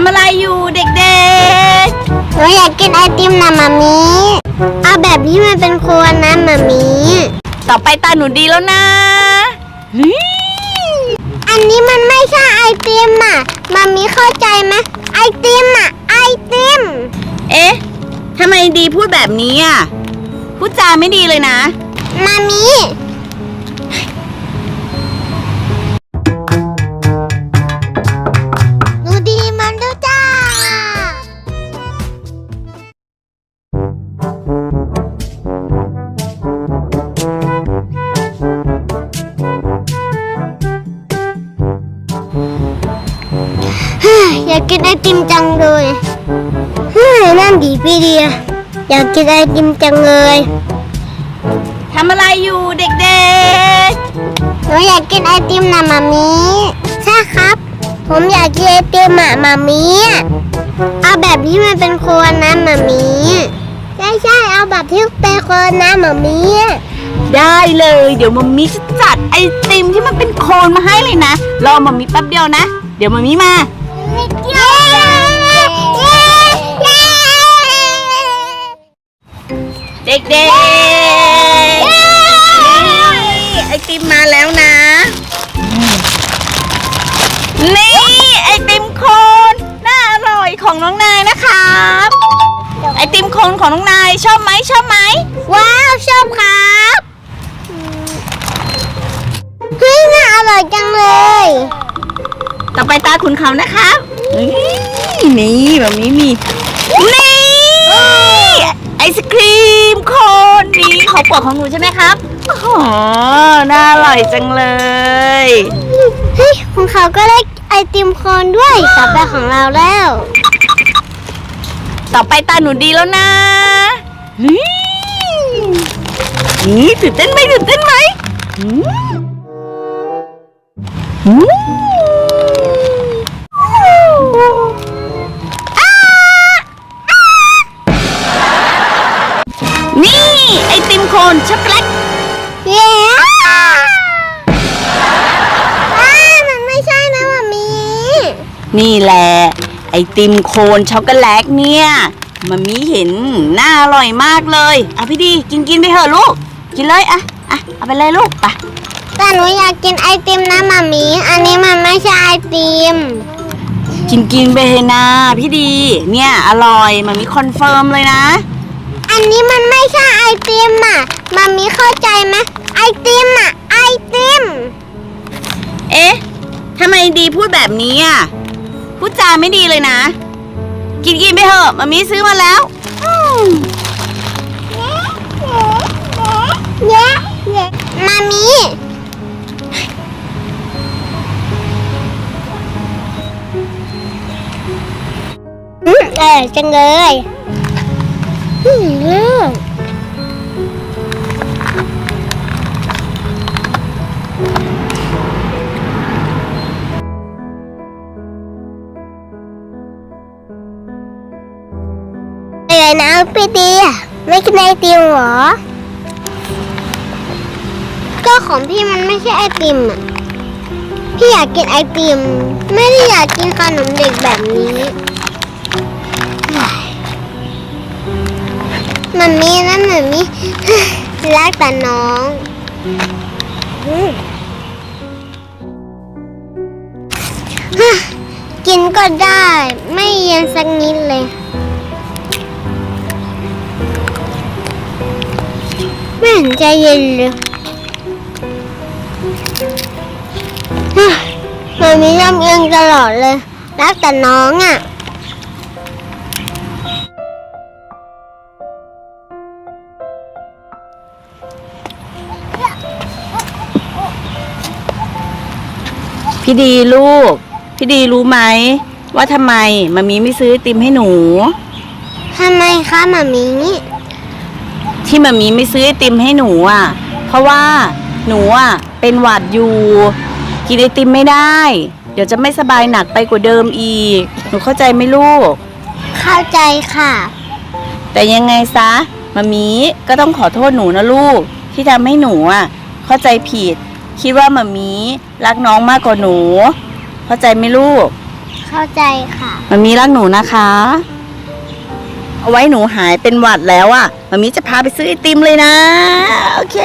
ำอะไรอยู่เด็กหนูอยากกินไอติมนะมามีเอาแบบที่มันเป็นโคนนะมามีๆต่อไปตาหนูดีแล้วนะเฮ้ยอันนี้มันไม่ใช่ไอติมอะมามีเข้าใจไหมไอติมอะไอติม เอ๊ะทำไมดีพูดแบบนี้อะพูดจาไม่ดีเลยนะมามีากกินไอติมจังเลยเฮ้ยนั่นดีพี่เดีย อยากกินไอติมจังเลยทำอะไรอยู่เด็กหนูอยากกินไอติมนะมามีใช่ครับ ผมอยากกินไอติมอะมามีเอาแบบที่มันเป็นโคนนะมามีใช่ใช่เอาแบบที่เป็นโคนนะมามีๆ ได้เลย เดี๋ยวมัมมี่จะจัดไอติมที่มันเป็นโคนมาให้เลยนะ รอมัมมี่แป๊บเดียวนะ เดี๋ยวมัมมี่มา เย้เย้เด็กๆไอติมมาแล้วนะ นี่ ไอติมโคนน่าอร่อยของน้องนายนะครับ ไอติมโคนของน้องนายชอบไหมชอบไหม ว้าว ชอบครับ ไปตาคุณเขานะครับนี่นี่แบบนี้มีนี่ไอศครีมโคนนี่ของโปรดของหนูใช่ไหมครับโอ้โหน่าอร่อยจังเลยเฮ้ยของเขาก็ได้ไอติมโคนด้วยต่อไปของเราแล้ว ต่อไปตาหนูดีแล้วนะนี่นี่ตื่นเต้นไหมตื่นเต้นไหมอืมอืม นี่ ไอติมโคนช็อกโกแลตเย้อ้ามันไม่ใช่นะมามีนี่แหละ ไอติมโคนช็อกโกแลตเนี่ยมันมีเห็นน่าอร่อยมากเลยเอาพี่ดีกินกินไปเถอะลูก กินเลยอะอะเอาไปเลยลูกไปแต่หนูอยากกินไอติมนะมามี อันนี้มันไม่ใช่ไอติม กินกินไปเถอะนะพี่ดี เนี่ยอร่อยมันมีคอนเฟิร์มเลยนะ อันนี้มันไม่ใช่ไอติมอะมามีเข้าใจไหมไอติมอะไอติม เอ๊ะทำไมดีพูดแบบนี้อะ พูดจาไม่ดีเลยนะ กินกินไปเถอะมามีซื้อมาแล้วอืมเย้เย้มามีอืมอร่อยจังเลย อืมอะไรนะพี่ดีไม่กินไอติมเหรอ ก็ของพี่มันไม่ใช่ไอติมอะ พี่อยากกินไอติม ไม่ได้อยากกินขนมเด็กแบบนี้ มันมีนะมันมีรักแต่น้องกินก็ได้ ไม่เย็นสักนิดเลย ไม่เห็นใจเย็นเลยมันมีน้ำเอียงตลอดเลย รักแต่น้องอะ พี่ดีลูก พี่ดีรู้ไหม ว่าทำไมมามีไม่ซื้อไอติมให้หนู ทำไมคะหมามีที่มามีไม่ซื้อไอติมให้หนูอะ เพราะว่าหนูอะเป็นหวัดอยู่ กินไอติมไม่ได้ เดี๋ยวจะไม่สบายหนักไปกว่าเดิมอีก หนูเข้าใจไหมลูก เข้าใจค่ะ แต่ยังไงซะมามีก็ต้องขอโทษหนูนะลูก ที่ทำให้หนูอะเข้าใจผิด คิดว่ามามีรักน้องมากกว่าหนู เข้าใจไหมลูกเข้าเข้าใจค่ะมามีรักหนูนะคะ เอาไว้หนูหายเป็นหวัดแล้วอะ่ะมามีจะพาไปซื้อไอติมเลยนะ โอเค